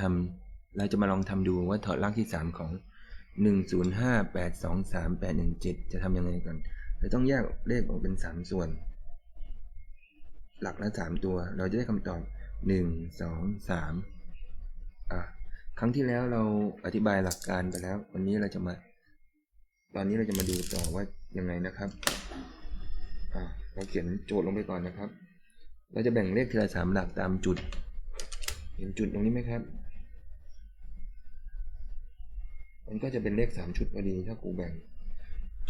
ทำเราจะมาลองทำดูว่าถอดรากที่สามของหนึ่งศูนย์ห้าแปดสองสามแปดหนึ่งเจ็ดจะทำยังไงกันเราต้องแยกเลขออกเป็นสามส่วน หลักละสามตัว เราจะได้คำตอบหนึ่งสองสามอะครั้งที่แล้วเราอธิบายหลักการไปแล้ว วันนี้เราจะมา ตอนนี้เราจะมาดูต่อว่ายังไงนะครับอะเราเขียนโจทย์ลงไปก่อนนะครับ เราจะแบ่งเลขทีละสามหลักตามจุด เห็นจุดตรงนี้ไหมครับ มันก็จะเป็นเลขสามชุดพอดีถ้ากูแบ่ง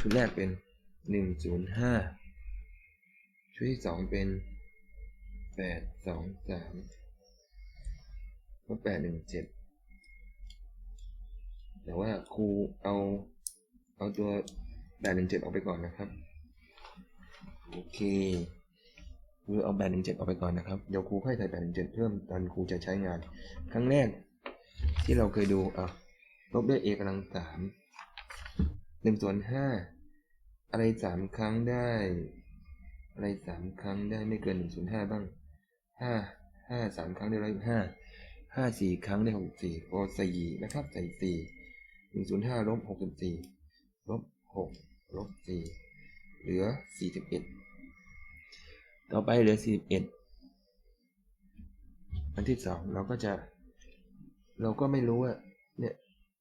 ชุดแรกเป็นหนึ่งศูนย์ห้าชุดที่สองเป็นแปดสองสามก็แปดหนึ่งเจ็ดแต่ว่าครูเอาเอาตัวแปดหนึ่งเจ็ดออกไปก่อนนะครับโอเคครูเอาแปดหนึ่งเจ็ดออกไปก่อนนะครับ เดี๋ยวครูค่อยใส่แปดหนึ่งเจ็ดเพิ่มตอนครูจะใช้งาน ครั้งแรกที่เราเคยดูอะ ลบด้วย a กำลังสามหนึ่งส่วนห้าอะไรสามครั้งได้ อะไรสามครั้งได้ไม่เกินหนึ่งส่วนห้าบ้างห้าห้าสามครั้งได้ร้อยห้าห้าสี่ครั้งได้หกสี่พอสี่นะครับใส่สี่หนึ่งส่วนห้าลบหกสิบสี่ลบหกลบสี่เหลือสี่สิบเอ็ดต่อไปเหลือสี่สิบเอ็ดอันที่สองเราก็จะ เราก็ไม่รู้ว่า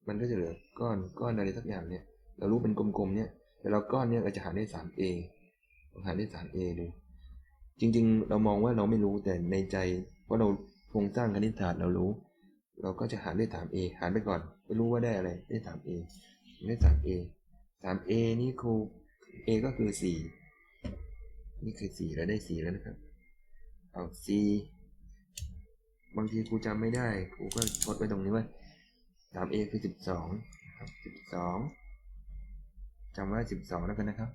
มันก็จะเหลือก้อนก้อนอะไรสักอย่างเนี่ย เรารู้เป็นกลมๆเนี่ยแต่เราก้อนเนี่ยเราจะหาได้สามเอหาได้สามเอดูจริง ๆ เรามองว่าเราไม่รู้แต่ในใจว่าเราโครงสร้างคณิตศาสตร์เรารู้ เราก็จะหารด้สามเอหารไปก่อน ไม่รู้ว่าได้อะไรได้สามเอได้สามเอสามเอนี่ครูเอก็คือสี่นี่คือสี่แล้วได้สี่แล้วนะครับ เอาสี่บางทีครูจำไม่ได้ครูก็ทดไว้ตรงนี้ไว่ สามเอคือสิบ12ครับสองจำไว้องแล้วกันนะครับ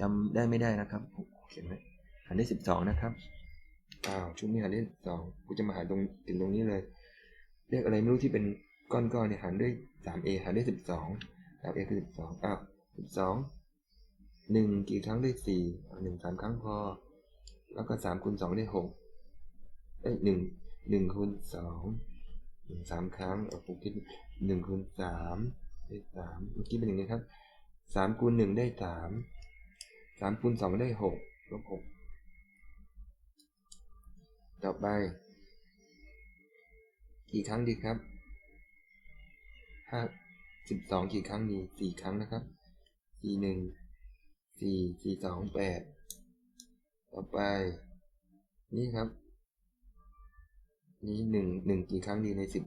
จำได้ไม่ได้นะครับเขียนไว้หารได้สิบสองนะครับอ้าวชุดนี้หารได้สองกูจะมาหาตรงติดตรงนี้เลยเรียกอะไรไม่รู้ที่เป็นก้อนๆเนี่ยหารด้วยสามเอหารด้วยามเอคือสิบสองอ้าวสิบสองหนึ่งกี่ครั้งได้สี่หนึ่งสามครั้งพอ แล้วก็สามคูณสองได้หกเอ้ย1 1คูณสอง ถึงสามครั้งเอาผมคิดหนึ่งคูณสามได้สามเมื่อกี้เป็นอย่างนี้ครับสามคูณหนึ่งได้สามสามคูณสองได้หกลบหกต่อไป กี่ครั้งดีครับห้าสิบสองกี่ครั้งดีสี่ครั้งนะครับสี่หนึ่งสี่สี่สองแปดต่อไป นี่ครับ นี้หนึ่งหนึ่งกี่ครั้งดีในสิบ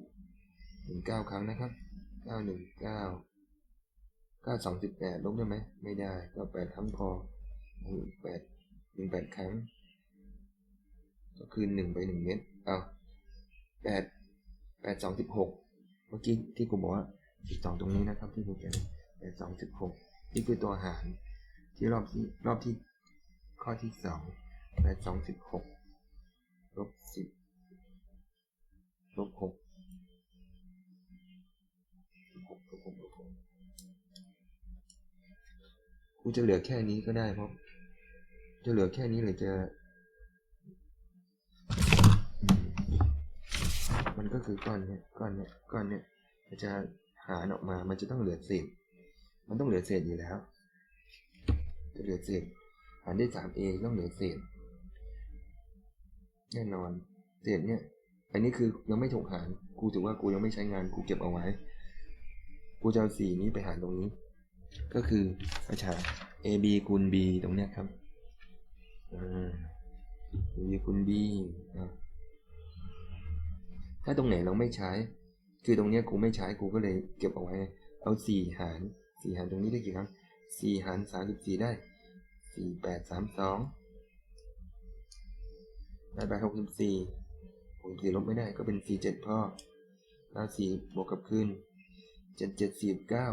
หนึ่งเก้าครั้งนะครับเก้าหนึ่งเก้าเก้าสองสิบแปดลบได้ไหมไม่ได้ก็แปดครั้งพอหนึ่งแปดหนึ่งแปดครั้ง ก็คือหนึ่งไปหนึ่งเมตรเอาแปดแปดสองสิบหกเมื่อกี้ที่กูบอกว่าสิบสองตรงนี้นะครับ ที่กูเขียนแปดสองสิบหกนี่คือตัวหารที่รอบที่รอบที่ข้อที่สองแปดสองสิบหกลบสิบ ลบหกกูจะเหลือแค่นี้ก็ได้เพราะจะเหลือแค่นี้เลยจะ มันก็คือก้อนเนี้ยก้อนเนี้ยก้อนเนี้ยมันจะหารออกมา มันจะต้องเหลือเศษ มันต้องเหลือเศษอยู่แล้ว จะเหลือเศษ หารได้สามเอต้องเหลือเศษ แน่นอน เศษเนี่ย อันนี้คือยังไม่ถูกหารกูถือว่ากูยังไม่ใช้งานกูเก็บเอาไว้ กูจะเอาสี่นี้ไปหารตรงนี้ ก็คือประชา a b คูณ b ตรงเนี้ยครับอ่า a b คูณ b ถ้าตรงไหนเราไม่ใช้ คือตรงเนี้ยกูไม่ใช้กูก็เลยเก็บเอาไว้ เอาสี่หารสี่หารตรงนี้ได้กี่ครั้งสี่หารสามสิบสี่ได้สี่แปดสามสองได้ไปหกสิบสี่ หกสี่ลบไม่ได้ก็เป็นสี่เจ็ดพ่อแล้วสี่บวกกับคืนเจ็ดเจ็ดสี่เก้า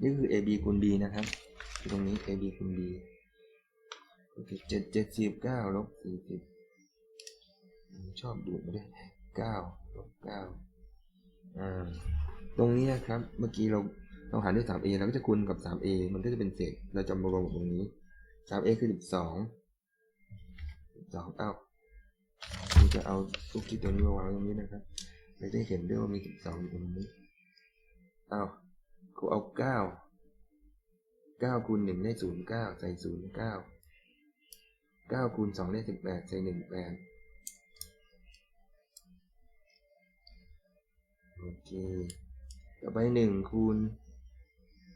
นี่คือ a b คูณ b นะครับตรงนี้ a b คูณ b โอเคเจ็ดเจ็ดสี่เก้าลบสี่สิบชอบดูดมาด้วยเก้าลบเก้าอ่าตรงนี้นะครับเมื่อกี้เราเราหารด้วยสามเอเราก็จะคูณกับสามเอมันก็จะเป็นเศษ เราจะมารวมกับตรงนี้สามเอคือสิบสองสองเอา เราจะเอาทุกที่ตัวนี้มาวางตรงนี้นะครับเราจะเห็นด้วยว่ามีสิบสองอยู่ตรงนี้เอาครูเอาเก้าเก้าคูณหนึ่งได้ศูนย์เก้าใส่ศูนย์เก้าเก้าคูณสองได้สิบแปดใส่หนึ่งแปดโอเค ต่อไปหนึ่งคูณ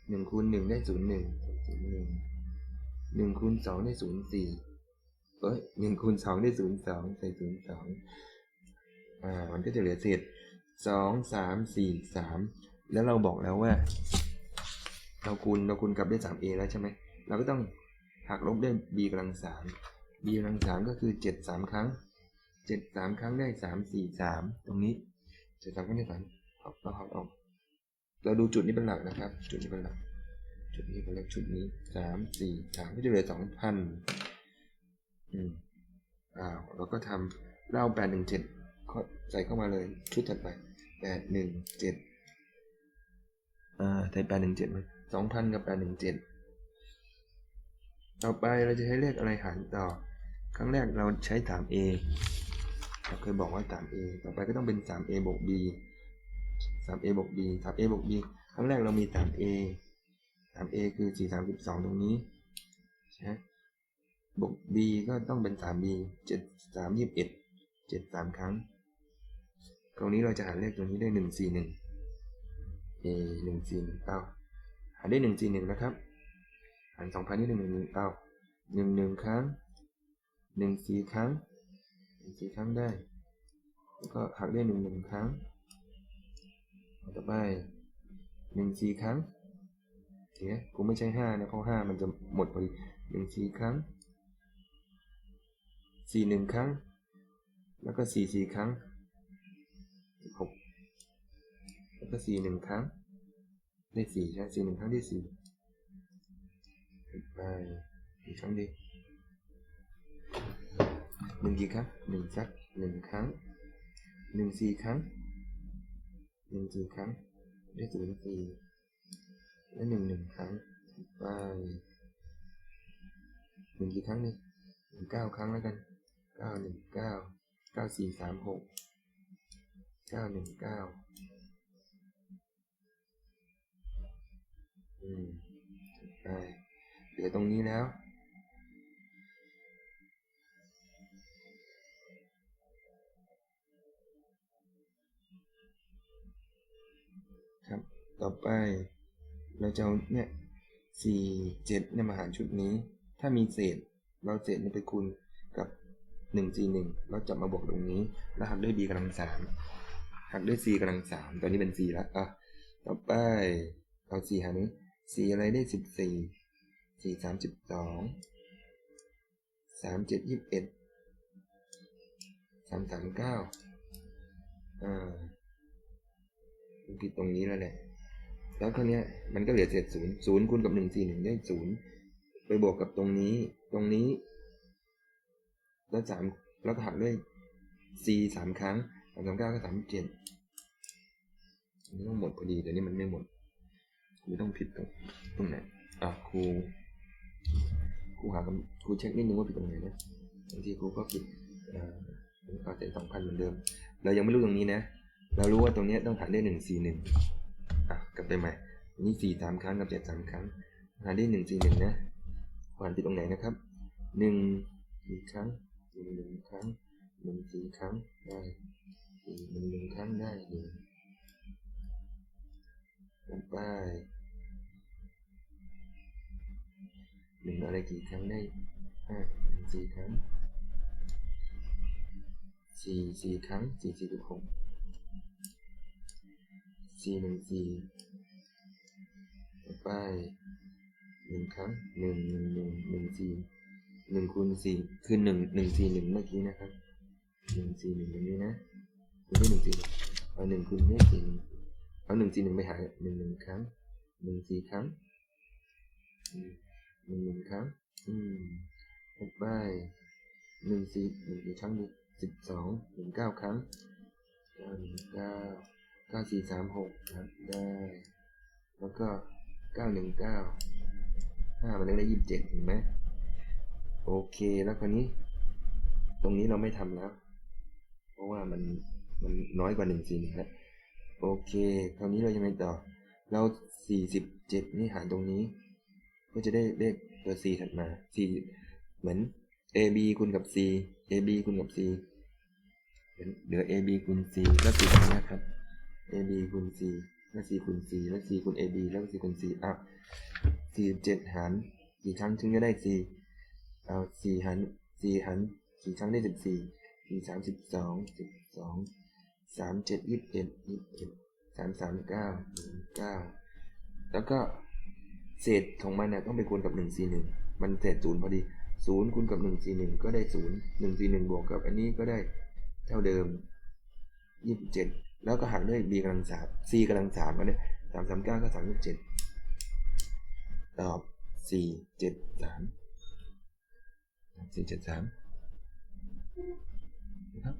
หนึ่งคูณหนึ่งได้ศูนย์หนึ่งศูนย์หนึ่งหนึ่งคูณสองได้ศูนย์สี่ เอ้ยหนึ่งคูณสองได้ศูนย์สองใส่ศูนย์สองอ่า มันก็จะเหลือเศษสองสามสี่สามแล้วเราบอกแล้วว่า เราคูณเราคูณกลับด้วยสาม a แล้วใช่ไหมเราก็ต้องหักลบด้วย b กำลังสาม b กำลังสามก็คือเจ็ดสามครั้งเจ็ดสามครั้งได้สามสี่สามตรงนี้เจ็ดสามครั้งได้สามเอาเราหักออก เราดูจุดนี้เป็นหลักนะครับ จุดนี้เป็นหลัก จุดนี้เป็นหลัก จุดนี้สามสี่สามก็จะเหลือสองพัน อืมอ้าวเราก็ทำเราแปดหนึ่งเจ็ดใส่เข้ามาเลย ชุดถัดไปแปดหนึ่งเจ็ดอ่าใส่แปดหนึ่งเจ็ดไหมสองพันกับแปดหนึ่งเจ็ดต่อไปเราจะใช้เลขอะไรหารต่อ ครั้งแรกเราใช้สาม a เราเคยบอกว่าสาม a ต่อไปก็ต้องเป็นสาม a บวก b สาม a บวก b สาม a บวก b ครั้งแรกเรามีสาม a สาม a คือสี่สามสิบสองตรงนี้ใช่ บวก b ก็ต้องเป็นสาม b เจ็ดสามยี่สิบเอ็ดเจ็ดสามครั้ง ตรงนี้เราจะหาเลขตัวนี้ได้หนึ่งสี่หนึ่ง a หนึ่งสี่หนึ่งเก้าหาได้หนึ่งสี่หนึ่งนะครับ หารสองพันนี่หนึ่งหนึ่งหนึ่งเก้าหนึ่งหนึ่งครั้งหนึ่งสี่ครั้งหนึ่งสี่ครั้งได้ก็หักได้หนึ่งหนึ่งครั้ง ต่อไปหนึ่งสี่ครั้งโอเคกูไม่ใช่ห้านะ เพราะห้ามันจะหมดพอดีหนึ่งสี่ครั้ง สี่หนึ่งครั้ง แล้วก็สี่สี่ครั้งหกแล้วก็สี่หนึ่งครั้ง ได้สี่ใช่สี่หนึ่งครั้งได้สี่ไปอีกครั้งดีหนึ่งกี่ครั้งหนึ่งสักหนึ่งครั้งหนึ่งสี่ครั้งหนึ่งสี่ครั้ง ได้ศูนย์สี่และหนึ่งหนึ่งครั้งไปหนึ่งกี่ครั้งนี่หนึ่งเก้าครั้งแล้วกัน เก้าหนึ่งเก้าเก้าสี่สามหกเก้าหนึ่งเก้าอืมไปเหลือตรงนี้แล้วครับ ต่อไป เราจะเอาเนี่ยสี่เจ็ดเนี่ยมาหารชุดนี้ ถ้ามีเศษ เราเศษเนี่ยไปคูณ กับหนึ่งสี่หนึ่งเราจับมาบวกตรงนี้ แล้วหักด้วย b กำลังสามหักด้วย c กำลังสามตอนนี้เป็น c แล้วอะต่อไปเอาสี่หารนี้สี่อะไรได้สิบสี่สี่สามสิบสองสามเจ็ดยี่สิบเอ็ดสามสามเก้าอ่าผิดตรงนี้แล้วแหละแล้วคราวนี้มันก็เหลือเศษศูนย์ศูนย์คูณกับหนึ่งสี่หนึ่งได้ศูนย์ไปบวกกับตรงนี้ ตรงนี้ แล้วสามแล้วก็หักด้วย c สามครั้งสามสามเก้าก็สามเจ็ดนนี้ต้องหมดพอดีแต่นี่มันไม่หมดครูต้องผิดตรงตรงไหนอะครูครูหาคครูเช็คนิดนึงว่าผิดตรงไหนนะบางทีครูก็ผิดอ่าก็เศษสองพันเหมือนเดิม เรายังไม่รู้ตรงนี้นะ เรารู้ว่าตรงนี้ต้องหารด้วยหนึ่งสี่หนึ่งอะกลับไปใหม่นี่สี่สามครั้งกับเจ็ดสามครั้งหารด้วยหนึ่งสี่หนึ่งนะหารติดตรงไหนนะครับหนึ่งสี่ครั้ง หนึ่งหนึ่งครั้งหนึ่งสี่ครั้งได้สี่หนึ่งหนึ่งครั้งได้หนึ่งลงไปหนึ่งอะไรกี่ครั้งได้ห้าหนึ่งสี่ครั้งสี่สี่ครั้งสี่สี่สิบหกสี่หนึ่งสี่ต่อไปหนึ่งครั้งหนึ่งหนึ่งหนึ่งหนึ่งสี่ หนึ่งคูณสี่คือหนึ่งหนึ่งสี่หนึ่งเมื่อกี้นะครับหนึ่งสี่หนึ่งอย่างนี้นะคูณด้วยหนึ่งสี่หนึ่งเอาหนึ่งคูณด้วยสี่หนึ่งเอาหนึ่งสี่หนึ่งไปหาหนึ่งหนึ่งครั้งหนึ่งสี่ครั้งหนึ่งหนึ่งครั้ง อืมต่อไปหนึ่งสี่หนึ่งกี่ครั้งดีสิบสองหนึ่งเก้าครั้งเก้าหนึ่งเก้าเก้าสี่สามหกครับได้ แล้วก็เก้าหนึ่งเก้าห้ามันได้ยี่สิบเจ็ดเห็นไหม โอเคแล้วคราวนี้ ตรงนี้เราไม่ทำแล้ว เพราะว่ามันมันน้อยกว่าหนึ่งสี่หนึ่งแล้วโอเค คราวนี้เรายังไงต่อ เราสี่สิบเจ็ดนี่หารตรงนี้ ก็จะได้เลขตัว c ถัดมา c เหมือน ab คูณกับ c ab คูณกับ c เหลือ ab คูณ c แล้ว c ตรงนี้ครับ ab คูณ c แล้ว c คูณ c แล้ว c คูณ ab แล้ว c คูณ c อะ47 หารกี่ครั้งถึงจะได้ c เอาสี่หันสี่หันสี่ครั้งได้สิบสี่สี่สามสิบสองสิบสองสามเจ็ดยี่สิบเอ็ดยี่สิบเอ็ดสามสามเก้าเก้าแล้วก็เศษของมันเนะต้องไปคูณกับหนึ่งสี่หนึ่งมันเศษศูนย์พอดีศูนย์คูณกับหนึ่งสี่หนึ่งก็ได้ศูนย์หนึ่งสี่หนึ่งบวกกับอันนี้ก็ได้เท่าเดิมยี่สิบเจ็ดแล้วก็หารด้วย b กำลังสามซีกำลังสามก็ได้สามสามเก้าก็สามยี่สิบเจ็ดตอบสี่เจ็ดสาม สี่เจ็ดสามนะ